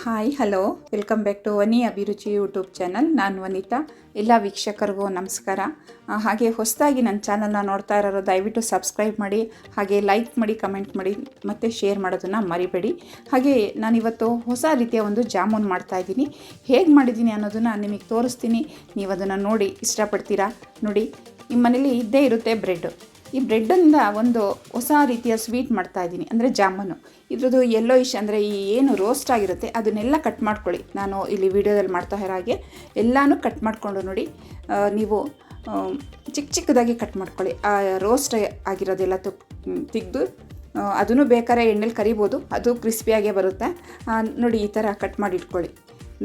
Hi hello welcome back to Vani Abhiruchi YouTube channel ನಾನು ವನಿತಾ. ಎಲ್ಲ ವೀಕ್ಷಕರಿಗೂ ನಮಸ್ಕಾರ. ಹಾಗೆ ಹೊಸದಾಗಿ ನನ್ನ ಚಾನಲ್ನ ನೋಡ್ತಾ ಇರೋರು ದಯವಿಟ್ಟು ಸಬ್ಸ್ಕ್ರೈಬ್ ಮಾಡಿ, ಹಾಗೆ ಲೈಕ್ ಮಾಡಿ ಕಮೆಂಟ್ ಮಾಡಿ, ಮತ್ತು ಶೇರ್ ಮಾಡೋದನ್ನು ಮರಿಬೇಡಿ. ಹಾಗೆ ನಾನಿವತ್ತು ಹೊಸ ರೀತಿಯ ಒಂದು ಜಾಮೂನ್ ಮಾಡ್ತಾ ಇದ್ದೀನಿ. ಹೇಗೆ ಮಾಡಿದ್ದೀನಿ ಅನ್ನೋದನ್ನು ನಿಮಗೆ ತೋರಿಸ್ತೀನಿ. ನೀವು ಅದನ್ನು ನೋಡಿ ಇಷ್ಟಪಡ್ತೀರಾ? ನೋಡಿ ನಿಮ್ಮ ಮನೇಲಿ ಇದ್ದೇ ಇರುತ್ತೆ ಬ್ರೆಡ್ ಈ ಬ್ರೆಡ್ಡಿಂದ ಒಂದು ಹೊಸ ರೀತಿಯ ಸ್ವೀಟ್ ಮಾಡ್ತಾ ಇದ್ದೀನಿ. ಅಂದರೆ ಜಾಮೂನು. ಇದ್ರದ್ದು ಎಲ್ಲೋ ಇಶ್ ಅಂದರೆ ಈ ಏನು ರೋಸ್ಟ್ ಆಗಿರುತ್ತೆ, ಅದನ್ನೆಲ್ಲ ಕಟ್ ಮಾಡ್ಕೊಳ್ಳಿ. ನಾನು ಇಲ್ಲಿ ವಿಡಿಯೋದಲ್ಲಿ ಮಾಡ್ತಾ ಇರೋ ಹಾಗೆ ಎಲ್ಲನೂ ಕಟ್ ಮಾಡಿಕೊಂಡು ನೋಡಿ. ನೀವು ಚಿಕ್ಕ ಚಿಕ್ಕದಾಗಿ ಕಟ್ ಮಾಡ್ಕೊಳ್ಳಿ. ಆ ರೋಸ್ಟ್ ಆಗಿರೋದೆಲ್ಲ ತುಕ್ ತೆಗೆದು ಅದನ್ನು ಬೇಕಾದ್ರೆ ಎಣ್ಣೆಲಿ ಕರಿಬೋದು. ಅದು ಕ್ರಿಸ್ಪಿಯಾಗೇ ಬರುತ್ತೆ. ನೋಡಿ ಈ ಥರ ಕಟ್ ಮಾಡಿ ಇಟ್ಕೊಳ್ಳಿ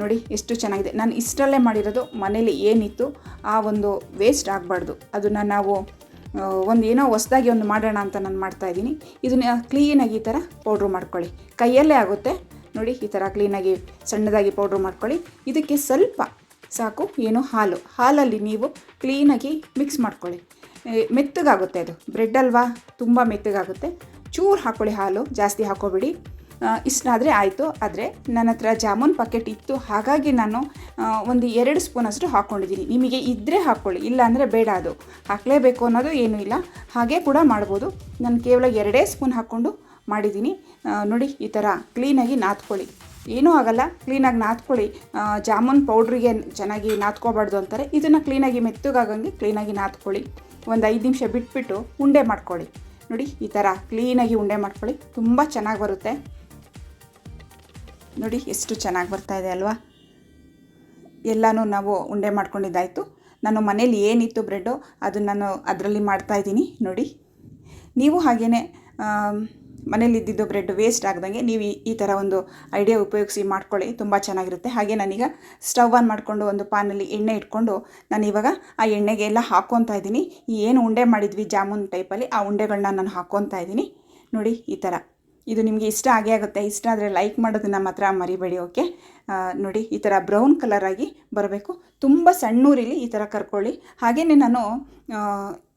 ನೋಡಿ ಎಷ್ಟು ಚೆನ್ನಾಗಿದೆ. ನಾನು ಇಷ್ಟರಲ್ಲೇ ಮಾಡಿರೋದು ಮನೇಲಿ ಏನಿತ್ತು, ಆ ಒಂದು ವೇಸ್ಟ್ ಆಗಬಾರ್ದು. ಅದನ್ನು ನಾವು ಒಂದು ಏನೋ ಹೊಸ್ದಾಗಿ ಒಂದು ಮಾಡೋಣ ಅಂತ ನಾನು ಮಾಡ್ತಾ ಇದ್ದೀನಿ. ಇದನ್ನ ಕ್ಲೀನಾಗಿ ಈ ಥರ ಪೌಡ್ರ್ ಮಾಡ್ಕೊಳ್ಳಿ. ಕೈಯಲ್ಲೇ ಆಗುತ್ತೆ. ನೋಡಿ, ಈ ಥರ ಕ್ಲೀನಾಗಿ ಸಣ್ಣದಾಗಿ ಪೌಡ್ರ್ ಮಾಡ್ಕೊಳ್ಳಿ. ಇದಕ್ಕೆ ಸ್ವಲ್ಪ ಸಾಕು, ಏನು ಹಾಲು. ಹಾಲಲ್ಲಿ ನೀವು ಕ್ಲೀನಾಗಿ ಮಿಕ್ಸ್ ಮಾಡ್ಕೊಳ್ಳಿ. ಮೆತ್ತಗಾಗುತ್ತೆ ಅದು. ಬ್ರೆಡ್ ಅಲ್ವಾ? ತುಂಬ ಮೆತ್ತಗಾಗುತ್ತೆ. ಚೂರು ಹಾಕ್ಕೊಳ್ಳಿ ಹಾಲು. ಜಾಸ್ತಿ ಹಾಕೋಬೇಡಿ. ಇಷ್ಟಾದರೆ ಆಯಿತು. ಆದರೆ ನನ್ನ ಹತ್ರ ಜಾಮೂನ್ ಪಾಕೆಟ್ ಇತ್ತು. ಹಾಗಾಗಿ ನಾನು ಒಂದು ಎರಡು ಸ್ಪೂನಷ್ಟು ಹಾಕ್ಕೊಂಡಿದ್ದೀನಿ ನಿಮಗೆ ಇದ್ದರೆ ಹಾಕ್ಕೊಳ್ಳಿ ಇಲ್ಲ ಅಂದರೆ ಬೇಡ ಅದು. ಹಾಕಲೇಬೇಕು ಅನ್ನೋದು ಏನೂ ಇಲ್ಲ. ಹಾಗೆ ಕೂಡ ಮಾಡ್ಬೋದು. ನಾನು ಕೇವಲ ಎರಡೇ ಸ್ಪೂನ್ ಹಾಕ್ಕೊಂಡು ಮಾಡಿದ್ದೀನಿ. ನೋಡಿ, ಈ ಥರ ಕ್ಲೀನಾಗಿ ನಾದ್ಕೊಳ್ಳಿ. ಏನೂ ಆಗಲ್ಲ. ಕ್ಲೀನಾಗಿ ನಾದ್ಕೊಳ್ಳಿ. ಜಾಮೂನ್ ಪೌಡ್ರಿಗೆ ಚೆನ್ನಾಗಿ ನಾದ್ಕೋಬಾರ್ದು ಅಂತಾರೆ. ಇದನ್ನು ಕ್ಲೀನಾಗಿ ಮೆತ್ತಗಾಗಂಗೆ ಕ್ಲೀನಾಗಿ ನಾದ್ಕೊಳ್ಳಿ. ಒಂದು ಐದು ನಿಮಿಷ ಬಿಟ್ಬಿಟ್ಟು ಉಂಡೆ ಮಾಡ್ಕೊಳ್ಳಿ. ನೋಡಿ, ಈ ಥರ ಕ್ಲೀನಾಗಿ ಉಂಡೆ ಮಾಡ್ಕೊಳ್ಳಿ. ತುಂಬ ಚೆನ್ನಾಗಿ ಬರುತ್ತೆ. ನೋಡಿ, ಎಷ್ಟು ಚೆನ್ನಾಗಿ ಬರ್ತಾ ಇದೆ ಅಲ್ವಾ? ಎಲ್ಲನೂ ನಾವು ಉಂಡೆ ಮಾಡ್ಕೊಂಡಿದ್ದಾಯಿತು. ನಾನು ಮನೇಲಿ ಏನಿತ್ತು ಬ್ರೆಡ್ಡು, ಅದು ನಾನು ಅದರಲ್ಲಿ ಮಾಡ್ತಾಯಿದ್ದೀನಿ ನೋಡಿ, ನೀವು ಹಾಗೆಯೇ ಮನೇಲಿ ಇದ್ದಿದ್ದು ಬ್ರೆಡ್ ವೇಸ್ಟ್ ಆಗ್ದಂಗೆ ನೀವು ಈ- ಥರ ಒಂದು ಐಡಿಯಾ ಉಪಯೋಗಿಸಿ ಮಾಡ್ಕೊಳ್ಳಿ, ತುಂಬ ಚೆನ್ನಾಗಿರುತ್ತೆ. ಹಾಗೆ ನಾನೀಗ ಸ್ಟವ್ ಆನ್ ಮಾಡಿಕೊಂಡು ಒಂದು ಪಾನಲ್ಲಿ ಎಣ್ಣೆ ಇಟ್ಕೊಂಡು ನಾನು ಇವಾಗ ಆ ಎಣ್ಣೆಗೆ ಎಲ್ಲ ಹಾಕ್ಕೊತಾ ಇದ್ದೀನಿ. ಏನು ಉಂಡೆ ಮಾಡಿದ್ವಿ ಜಾಮೂನ್ ಟೈಪಲ್ಲಿ ಆ ಉಂಡೆಗಳನ್ನ ನಾನು ಹಾಕ್ಕೊತಾ ಇದ್ದೀನಿ. ನೋಡಿ, ಈ ಥರ ಇದು ನಿಮಗೆ ಇಷ್ಟ ಆಗೇ ಆಗುತ್ತೆ. ಇಷ್ಟ ಆದರೆ ಲೈಕ್ ಮಾಡೋದನ್ನು ಮಾತ್ರ ಮರಿಬೇಡಿ ಓಕೆ ನೋಡಿ, ಈ ಥರ ಬ್ರೌನ್ ಕಲರಾಗಿ ಬರಬೇಕು. ತುಂಬ ಸಣ್ಣೂರಿಲಿ ಈ ಥರ ಕರ್ಕೊಳ್ಳಿ. ಹಾಗೆಯೇ ನಾನು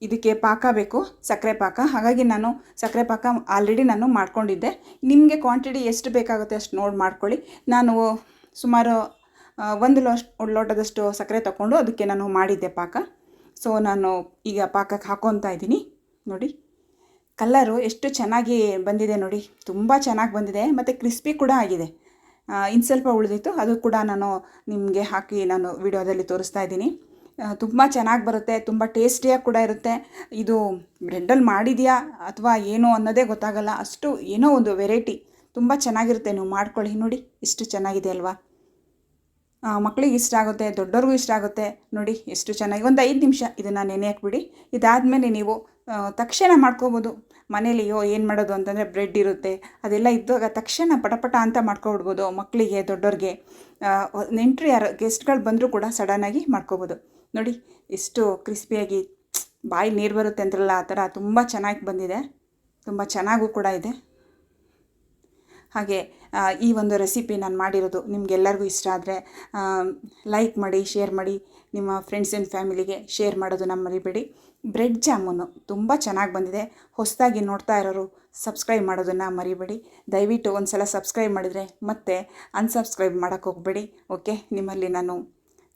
ಇದಕ್ಕೆ ಪಾಕ ಬೇಕು, ಸಕ್ಕರೆ ಪಾಕ. ಹಾಗಾಗಿ ನಾನು ಸಕ್ಕರೆ ಪಾಕ ಆಲ್ರೆಡಿ ನಾನು ಮಾಡ್ಕೊಂಡಿದ್ದೆ. ನಿಮಗೆ ಕ್ವಾಂಟಿಟಿ ಎಷ್ಟು ಬೇಕಾಗುತ್ತೆ ಅಷ್ಟು ನೋಡಿ ಮಾಡ್ಕೊಳ್ಳಿ. ನಾನು ಸುಮಾರು ಒಂದು ಲೋಷ್ ಲೋಟದಷ್ಟು ಸಕ್ಕರೆ ತಗೊಂಡು ಅದಕ್ಕೆ ನಾನು ಮಾಡಿದ್ದೆ ಪಾಕ. ಸೊ ನಾನು ಈಗ ಪಾಕಕ್ಕೆ ಹಾಕೊತಾ ಇದ್ದೀನಿ. ನೋಡಿ. ಕಲ್ಲರು ಎಷ್ಟು ಚೆನ್ನಾಗಿ ಬಂದಿದೆ ನೋಡಿ. ತುಂಬ ಚೆನ್ನಾಗಿ ಬಂದಿದೆ. ಮತ್ತು ಕ್ರಿಸ್ಪಿ ಕೂಡ ಆಗಿದೆ. ಇನ್ನು ಸ್ವಲ್ಪ ಉಳಿದಿತ್ತು. ಅದು ಕೂಡ ನಾನು ನಿಮಗೆ ಹಾಕಿ ನಾನು ವಿಡಿಯೋದಲ್ಲಿ ತೋರಿಸ್ತಾ ಇದ್ದೀನಿ. ತುಂಬ ಚೆನ್ನಾಗಿ ಬರುತ್ತೆ. ತುಂಬ ಟೇಸ್ಟಿಯಾಗಿ ಕೂಡ ಇರುತ್ತೆ. ಇದು ಬ್ರೆಡ್ಡಲ್ಲಿ ಮಾಡಿದೆಯಾ ಅಥವಾ ಏನು ಅನ್ನೋದೇ ಗೊತ್ತಾಗಲ್ಲ. ಅಷ್ಟು ಏನೋ ಒಂದು ವೆರೈಟಿ ತುಂಬ ಚೆನ್ನಾಗಿರುತ್ತೆ. ನೀವು ಮಾಡ್ಕೊಳ್ಳಿ ನೋಡಿ. ಇಷ್ಟು ಚೆನ್ನಾಗಿದೆ ಅಲ್ವಾ? ಮಕ್ಕಳಿಗೆ ಇಷ್ಟ ಆಗುತ್ತೆ. ದೊಡ್ಡವ್ರಿಗೂ ಇಷ್ಟ ಆಗುತ್ತೆ. ನೋಡಿ, ಎಷ್ಟು ಚೆನ್ನಾಗಿ. ಒಂದು ಐದು ನಿಮಿಷ ಇದನ್ನು ನೆನೆ ಹಾಕ್ಬಿಡಿ ಇದಾದಮೇಲೆ ನೀವು ತಕ್ಷಣ ಮಾಡ್ಕೋಬೋದು. ಮನೇಲಿ, ಅಯ್ಯೋ, ಏನು ಮಾಡೋದು? ಅಂತಂದರೆ ಬ್ರೆಡ್ ಇರುತ್ತೆ. ಅದೆಲ್ಲ ಇದ್ದಾಗ ತಕ್ಷಣ ಪಟಪಟ ಅಂತ ಮಾಡ್ಕೊಬಿಡ್ಬೋದು ಮಕ್ಕಳಿಗೆ ದೊಡ್ಡವ್ರಿಗೆ ನೆಂಟರು ಯಾರು, ಗೆಸ್ಟ್ಗಳು ಬಂದರೂ ಕೂಡ ಸಡನ್ನಾಗಿ ಮಾಡ್ಕೋಬೋದು. ನೋಡಿ, ಎಷ್ಟು ಕ್ರಿಸ್ಪಿಯಾಗಿ ಬಾಯಿ ನೀರು ಬರುತ್ತೆ ಅಂತಾರಲ್ಲ ಆ ಥರ ತುಂಬ ಚೆನ್ನಾಗಿ ಬಂದಿದೆ. ತುಂಬ ಚೆನ್ನಾಗೂ ಕೂಡ ಇದೆ. ಹಾಗೆ ಈ ಒಂದು ರೆಸಿಪಿ ನಾನು ಮಾಡಿರೋದು ನಿಮಗೆಲ್ಲರಿಗೂ ಇಷ್ಟ ಆದರೆ ಲೈಕ್ ಮಾಡಿ ಶೇರ್ ಮಾಡಿ, ನಿಮ್ಮ ಫ್ರೆಂಡ್ಸ್ ಆ್ಯಂಡ್ ಫ್ಯಾಮಿಲಿಗೆ ಶೇರ್ ಮಾಡೋದನ್ನ ಮರಿಬೇಡಿ ಬ್ರೆಡ್ ಜಾಮೂನು ತುಂಬ ಚೆನ್ನಾಗಿ ಬಂದಿದೆ. ಹೊಸದಾಗಿ ನೋಡ್ತಾ ಇರೋರು ಸಬ್ಸ್ಕ್ರೈಬ್ ಮಾಡೋದನ್ನು ಮರಿಬೇಡಿ. ದಯವಿಟ್ಟು ಒಂದು ಸಲ ಸಬ್ಸ್ಕ್ರೈಬ್ ಮಾಡಿದರೆ ಮತ್ತೆ ಅನ್ಸಬ್ಸ್ಕ್ರೈಬ್ ಮಾಡೋಕ್ಕೆ ಹೋಗಬೇಡಿ. ಓಕೆ ನಿಮ್ಮಲ್ಲಿ ನಾನು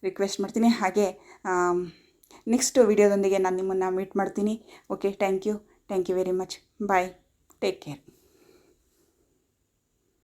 ರಿಕ್ವೆಸ್ಟ್ ಮಾಡ್ತೀನಿ. ಹಾಗೆ ನೆಕ್ಸ್ಟ್ ವಿಡಿಯೋದೊಂದಿಗೆ ನಾನು ನಿಮ್ಮನ್ನು ಮೀಟ್ ಮಾಡ್ತೀನಿ. Okay thank you thank you very much bye take care